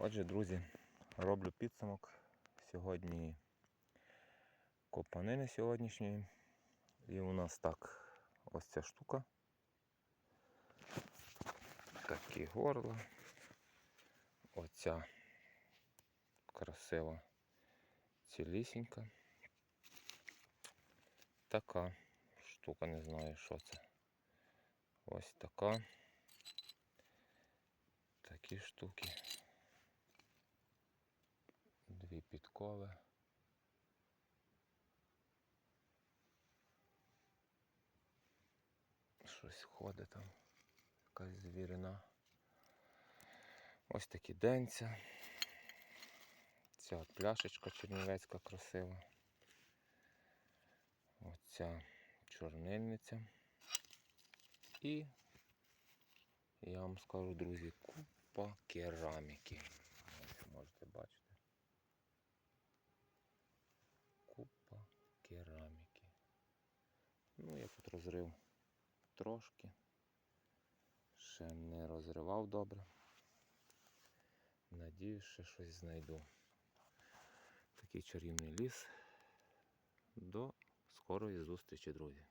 Отже, друзі, роблю підсумок сьогодні копанини сьогоднішньої. І у нас так ось ця штука. Такі горла. Оця красива цілісінька. Така штука, не знаю, що це. Ось така. Такі штуки. Дві підкови. Щось ходить там. Якась звірина. Ось такі денця. Ця пляшечка чернівецька красива. Оця чорнильниця. І я вам скажу, друзі, купа кераміки. Ось можете бачити. Купа кераміки. Ну, я тут розрив трошки. Ще не розривав добре. Надіюсь, ще щось знайду. Такий чарівний ліс. До скорої зустрічі, друзі.